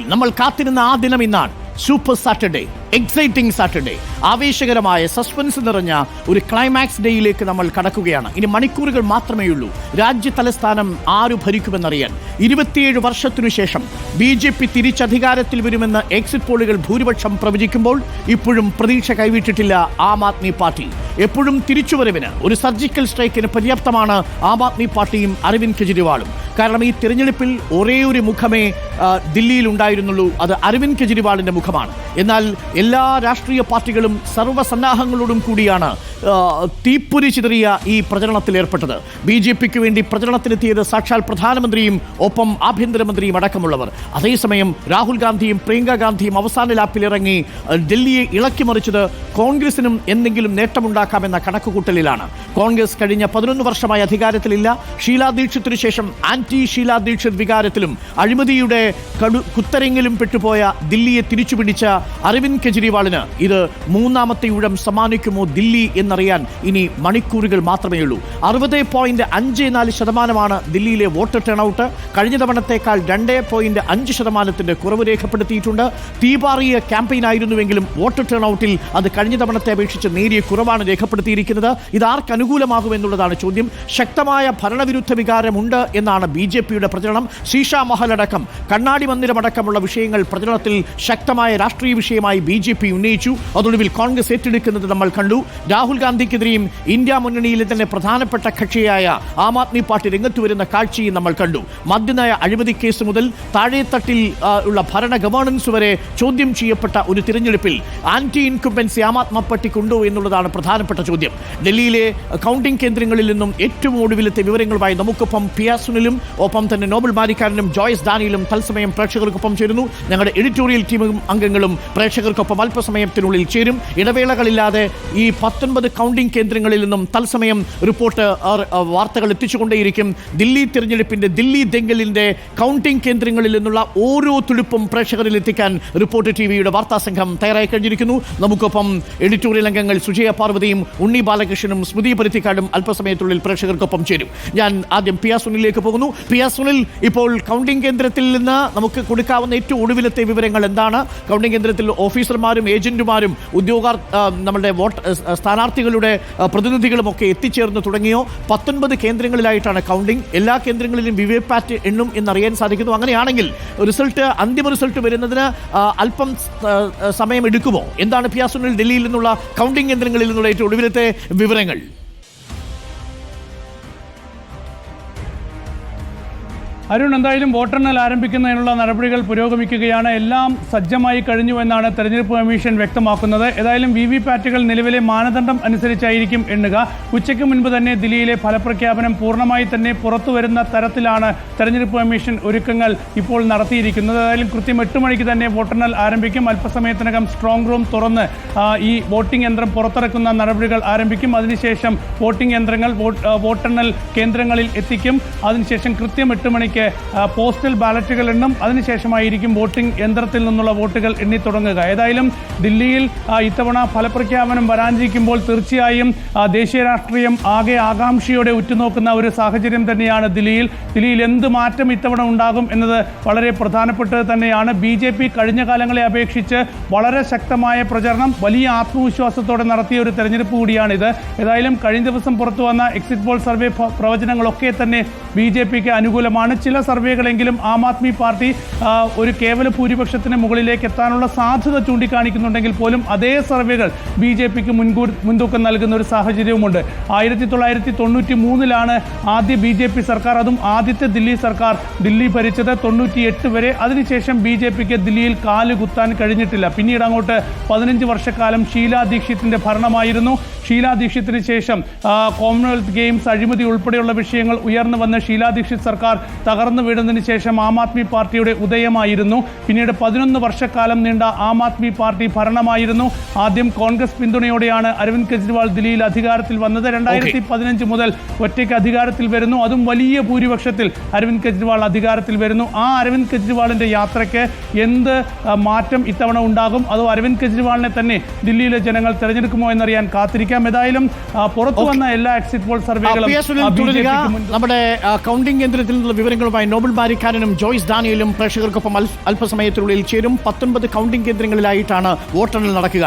നമ്മൾ കാത്തിരുന്ന ആ ദിനം ഇന്നാണ്. Super Saturday. എക്സൈറ്റിംഗ് സാറ്റർഡേ ആവേശകരമായ സസ്പെൻസ് നിറഞ്ഞ ഒരു ക്ലൈമാക്സ് ഡേയിലേക്ക് നമ്മൾ കടക്കുകയാണ്. ഇനി മണിക്കൂറുകൾ മാത്രമേ ഉള്ളൂ. രാജ്യ തലസ്ഥാനം ആരു ഭരിക്കുമെന്നറിയാൻ. ഇരുപത്തിയേഴ് വർഷത്തിനു ശേഷം ബി ജെ പി തിരിച്ചധികാരത്തിൽ വരുമെന്ന് എക്സിറ്റ് പോളുകൾ ഭൂരിപക്ഷം പ്രവചിക്കുമ്പോൾ ഇപ്പോഴും പ്രതീക്ഷ കൈവിട്ടിട്ടില്ല ആം ആദ്മി പാർട്ടി. എപ്പോഴും തിരിച്ചുവരവിന് ഒരു സർജിക്കൽ സ്ട്രൈക്കിന് പര്യാപ്തമാണ് ആം ആദ്മി പാർട്ടിയും അരവിന്ദ് കെജ്രിവാളും. കാരണം ഈ തിരഞ്ഞെടുപ്പിൽ ഒരേ ഒരു മുഖമേ ദില്ലിയിൽ ഉണ്ടായിരുന്നുള്ളൂ. അത് അരവിന്ദ് കെജ്രിവാളിന്റെ മുഖമാണ്. എന്നാൽ എല്ലാ രാഷ്ട്രീയ പാർട്ടികളും സർവസന്നാഹങ്ങളോടും കൂടിയാണ് തീപ്പൊരി ചിതറിയ ഈ പ്രചരണത്തിൽ ഏർപ്പെട്ടത്. ബി ജെ പിക്ക് വേണ്ടി പ്രചരണത്തിനെത്തിയത് സാക്ഷാൽ പ്രധാനമന്ത്രിയും ഒപ്പം ആഭ്യന്തരമന്ത്രിയും അടക്കമുള്ളവർ. അതേസമയം രാഹുൽ ഗാന്ധിയും പ്രിയങ്ക ഗാന്ധിയും അവസാന ലാപ്പിലിറങ്ങി ഡൽഹിയെ ഇളക്കിമറിച്ചത് കോൺഗ്രസിനും എന്തെങ്കിലും നേട്ടമുണ്ടാക്കാമെന്ന കണക്കുകൂട്ടലിലാണ്. കോൺഗ്രസ് കഴിഞ്ഞ പതിനൊന്ന് വർഷമായി അധികാരത്തിലില്ല. ഷീലാ ദീക്ഷിത്തിനു ശേഷം ആന്റി ഷീലാ ദീക്ഷിത് വികാരത്തിലും അഴിമതിയുടെ കടു കുത്തരെങ്കിലും പെട്ടുപോയ ദില്ലിയെ തിരിച്ചുപിടിച്ച അരവിന്ദ് കെജ്രിവാളിന് ഇത് മൂന്നാമത്തെ ഊഴം സമ്മാനിക്കുമോ ദില്ലി എന്നറിയാൻ ഇനി മണിക്കൂറുകൾ മാത്രമേ ഉള്ളൂ അറുപത് പോയിന്റ് അഞ്ച് നാല് ശതമാനമാണ് ദില്ലിയിലെ വോട്ട് ടേണൌട്ട് കഴിഞ്ഞ തവണത്തേക്കാൾ രണ്ട് പോയിന്റ് അഞ്ച് ശതമാനത്തിന്റെ കുറവ് രേഖപ്പെടുത്തിയിട്ടുണ്ട് തീപാറിയ ക്യാമ്പയിൻ ആയിരുന്നുവെങ്കിലും വോട്ട് ടേണൌട്ടിൽ അത് കഴിഞ്ഞ തവണത്തെ അപേക്ഷിച്ച് നേരിയ കുറവാണ് രേഖപ്പെടുത്തിയിരിക്കുന്നത് ഇത് ആർക്ക് അനുകൂലമാകുമെന്നുള്ളതാണ് ചോദ്യം ശക്തമായ ഭരണവിരുദ്ധ വികാരമുണ്ട് എന്നാണ് ബി ജെ പിയുടെ പ്രചരണം ശീഷ മഹൽ അടക്കം കണ്ണാടി മന്ദിരമടക്കമുള്ള വിഷയങ്ങൾ പ്രചരണത്തിൽ ശക്തമായ രാഷ്ട്രീയ വിഷയമായി ബി ജെ പി ഉന്നയിച്ചു. അതൊടുവിൽ കോൺഗ്രസ് ഏറ്റെടുക്കുന്നത് നമ്മൾ കണ്ടു. രാഹുൽ ഗാന്ധിക്കെതിരെയും ഇന്ത്യ മുന്നണിയിലെ തന്നെ പ്രധാനപ്പെട്ട കക്ഷിയായ ആം ആദ്മി പാർട്ടി രംഗത്ത് വരുന്ന കാഴ്ചയും നമ്മൾ കണ്ടു. മദ്യനയ അഴിമതി കേസ് മുതൽ താഴെത്തട്ടിൽ ഉള്ള ഭരണ ഗവേണൻസ് വരെ ചോദ്യം ചെയ്യപ്പെട്ട ഒരു തിരഞ്ഞെടുപ്പിൽ ആന്റി ഇൻകുംബൻസി ആം ആദ്മി പാർട്ടിക്കുണ്ടോ എന്നുള്ളതാണ് പ്രധാനപ്പെട്ട ചോദ്യം. ഡൽഹിയിലെ കൗണ്ടിംഗ് കേന്ദ്രങ്ങളിൽ നിന്നും ഏറ്റവും ഒടുവിലത്തെ വിവരങ്ങളുമായി നമുക്കൊപ്പം പിയാസുനിലും ഒപ്പം തന്നെ നോബൽ മാരിക്കാരനും ജോയ്സ് ദാനിയിലും തത്സമയം പ്രേക്ഷകർക്കൊപ്പം ചേരുന്നു. ഞങ്ങളുടെ എഡിറ്റോറിയൽ ടീമും അംഗങ്ങളും പ്രേക്ഷകർക്കൊപ്പം അല്പസമയത്തിനുള്ളിൽ ചേരും. ഇടവേളകളില്ലാതെ ഈ പത്തൊൻപത് കൗണ്ടിംഗ് കേന്ദ്രങ്ങളിൽ നിന്നും തത്സമയം റിപ്പോർട്ട് വാർത്തകൾ എത്തിച്ചുകൊണ്ടേയിരിക്കും. ദില്ലി തിരഞ്ഞെടുപ്പിന്റെ ദില്ലി ദെങ്കലിന്റെ കൗണ്ടിംഗ് കേന്ദ്രങ്ങളിൽ നിന്നുള്ള ഓരോ തുടിപ്പും പ്രേക്ഷകരിൽ എത്തിക്കാൻ റിപ്പോർട്ട് ടി വിയുടെ വാർത്താ സംഘം തയ്യാറായി കഴിഞ്ഞിരിക്കുന്നു. നമുക്കൊപ്പം എഡിറ്റോറിയൽ അംഗങ്ങൾ സുജയ പാർവതിയും ഉണ്ണി ബാലകൃഷ്ണനും സ്മൃതി പരുത്തിക്കാടും അല്പസമയത്തുള്ളിൽ പ്രേക്ഷകർക്കൊപ്പം ചേരും. ഞാൻ ആദ്യം പിയ സുനിലേക്ക് പോകുന്നു. പിയ സുനിൽ ഇപ്പോൾ കൗണ്ടിംഗ് കേന്ദ്രത്തിൽ നിന്ന് നമുക്ക് കൊടുക്കാവുന്ന ഏറ്റവും ഒടുവിലത്തെ വിവരങ്ങൾ എന്താണ്? കൗണ്ടിംഗ് കേന്ദ്രത്തിൽ ഓഫീസർമാരും ഏജന്റുമാരും ഉദ്യോഗാർ നമ്മുടെ വോട്ട് സ്ഥാനാർത്ഥികളുടെ പ്രതിനിധികളും ഒക്കെ എത്തിച്ചേർന്ന് തുടങ്ങിയോ? പത്തൊൻപത് കേന്ദ്രങ്ങളിലായിട്ടാണ് കൗണ്ടിംഗ് എല്ലാ കേന്ദ്രങ്ങളിലും വി പാറ്റ് എണ്ണും എന്നറിയാൻ സാധിക്കുന്നു. അങ്ങനെയാണെങ്കിൽ റിസൾട്ട് അന്തിമ റിസൾട്ട് വരുന്നതിന് അല്പം സമയമെടുക്കുമോ എന്താണ് പിയാസുനിൽ ഡൽഹിയിൽ നിന്നുള്ള കൗണ്ടിംഗ് കേന്ദ്രങ്ങളിൽ നിന്നുള്ള ഏറ്റവും ഒടുവിലത്തെ വിവരങ്ങൾ? അരുൺ എന്തായാലും വോട്ടെണ്ണൽ ആരംഭിക്കുന്നതിനുള്ള നടപടികൾ പുരോഗമിക്കുകയാണ്. എല്ലാം സജ്ജമായി കഴിഞ്ഞു എന്നാണ് തെരഞ്ഞെടുപ്പ് കമ്മീഷൻ വ്യക്തമാക്കുന്നത്. ഏതായാലും വി വി പാറ്റുകൾ നിലവിലെ മാനദണ്ഡം അനുസരിച്ചായിരിക്കും എണ്ണുക. ഉച്ചയ്ക്ക് മുൻപ് തന്നെ ദില്ലിയിലെ ഫലപ്രഖ്യാപനം പൂർണമായി തന്നെ പുറത്തു വരുന്ന തരത്തിലാണ് തെരഞ്ഞെടുപ്പ് കമ്മീഷൻ ഒരുക്കങ്ങൾ ഇപ്പോൾ നടത്തിയിരിക്കുന്നത്. ഏതായാലും കൃത്യം എട്ട് മണിക്ക് തന്നെ വോട്ടെണ്ണൽ ആരംഭിക്കും. അല്പസമയത്തിനകം സ്ട്രോങ് റൂം തുറന്ന് ഈ വോട്ടിംഗ് യന്ത്രം പുറത്തിറക്കുന്ന നടപടികൾ ആരംഭിക്കും. അതിനുശേഷം വോട്ടിംഗ് യന്ത്രങ്ങൾ വോട്ട്- വോട്ടെണ്ണൽ കേന്ദ്രങ്ങളിൽ എത്തിക്കും. അതിനുശേഷം കൃത്യം എട്ട് മണിക്ക് പോസ്റ്റൽ ബാലറ്റുകൾ എണ്ണും അതിനുശേഷമായിരിക്കും വോട്ടിംഗ് യന്ത്രത്തിൽ നിന്നുള്ള വോട്ടുകൾ എണ്ണിത്തുടങ്ങുക. ഏതായാലും ദില്ലിയിൽ ഇത്തവണ ഫലപ്രഖ്യാപനം വരാനിരിക്കുമ്പോൾ തീർച്ചയായും ദേശീയ രാഷ്ട്രീയം ആകെ ആകാംക്ഷയോടെ ഉറ്റുനോക്കുന്ന ഒരു സാഹചര്യം തന്നെയാണ് ദില്ലിയിൽ. ദില്ലിയിൽ എന്ത് മാറ്റം ഇത്തവണ ഉണ്ടാകും എന്നത് വളരെ പ്രധാനപ്പെട്ടത് തന്നെയാണ്. ബി ജെ പി കഴിഞ്ഞ കാലങ്ങളെ അപേക്ഷിച്ച് വളരെ ശക്തമായ പ്രചരണം വലിയ ആത്മവിശ്വാസത്തോടെ നടത്തിയ ഒരു തെരഞ്ഞെടുപ്പ് കൂടിയാണിത്. ഏതായാലും കഴിഞ്ഞ ദിവസം പുറത്തു വന്ന എക്സിറ്റ് പോൾ സർവേ പ്രവചനങ്ങളൊക്കെ തന്നെ ബി ജെ പിക്ക് അനുകൂലമാണ്. ചില സർവേകളെങ്കിലും ആം ആദ്മി പാർട്ടി ഒരു കേവല ഭൂരിപക്ഷത്തിന് മുകളിലേക്ക് എത്താനുള്ള സാധ്യത ചൂണ്ടിക്കാണിക്കുന്നുണ്ടെങ്കിൽ പോലും അതേ സർവേകൾ ബി ജെ പിക്ക് മുൻകൂർ മുൻതൂക്കം നൽകുന്ന ഒരു സാഹചര്യവുമുണ്ട്. ആയിരത്തി തൊള്ളായിരത്തി തൊണ്ണൂറ്റി മൂന്നിലാണ് ആദ്യ ബി ജെ പി സർക്കാർ അതും ആദ്യത്തെ ദില്ലി സർക്കാർ ദില്ലി ഭരിച്ചത് തൊണ്ണൂറ്റി എട്ട് വരെ. അതിനുശേഷം ബി ജെ പിക്ക് ദില്ലിയിൽ കാൽ കുത്താൻ കഴിഞ്ഞിട്ടില്ല. പിന്നീട് അങ്ങോട്ട് പതിനഞ്ച് വർഷക്കാലം ഷീലാ ദീക്ഷിത്തിന്റെ ഭരണമായിരുന്നു. ഷീലാ ദീക്ഷിത്തിന് ശേഷം കോമൺവെൽത്ത് ഗെയിംസ് അഴിമതി ഉൾപ്പെടെയുള്ള വിഷയങ്ങൾ ഉയർന്നു വന്ന ഷീലാ ദീക്ഷിത് സർക്കാർ തകർന്നു വീഴുന്നതിന് ശേഷം ആം ആദ്മി പാർട്ടിയുടെ ഉദയമായിരുന്നു. പിന്നീട് പതിനൊന്ന് വർഷക്കാലം നീണ്ട ആം ആദ്മി പാർട്ടി ഭരണമായിരുന്നു. ആദ്യം കോൺഗ്രസ് പിന്തുണയോടെയാണ് അരവിന്ദ് കെജ്രിവാൾ ദില്ലിയിൽ അധികാരത്തിൽ വന്നത്. രണ്ടായിരത്തി പതിനഞ്ച് മുതൽ ഒറ്റയ്ക്ക് അധികാരത്തിൽ വരുന്നു. അതും വലിയ ഭൂരിപക്ഷത്തിൽ അരവിന്ദ് കെജ്രിവാൾ അധികാരത്തിൽ വരുന്നു. ആ അരവിന്ദ് കെജ്രിവാളിന്റെ യാത്രയ്ക്ക് എന്ത് മാറ്റം ഇത്തവണ ഉണ്ടാകും? അതോ അരവിന്ദ് കെജ്രിവാളിനെ തന്നെ ദില്ലിയിലെ ജനങ്ങൾ തെരഞ്ഞെടുക്കുമോ എന്നറിയാൻ കാത്തിരിക്കാം. ഏതായാലും പുറത്തു വന്ന എല്ലാ എക്സിറ്റ് പോൾ സർവേകളും നമ്മുടെ കൗണ്ടിംഗ് കേന്ദ്രത്തിൽ നിന്നുള്ള വിവരങ്ങൾ വിശദാംശങ്ങളുമായി നോബൽ ബാരിക്കാരനും ജോയ്സ് ഡാനിയലും പ്രേക്ഷകർക്കൊപ്പം അല്പസമയത്തിനുള്ളിൽ ചേരും. പത്തൊൻപത് കൗണ്ടിംഗ് കേന്ദ്രങ്ങളിലായിട്ടാണ് വോട്ടെണ്ണൽ നടക്കുക.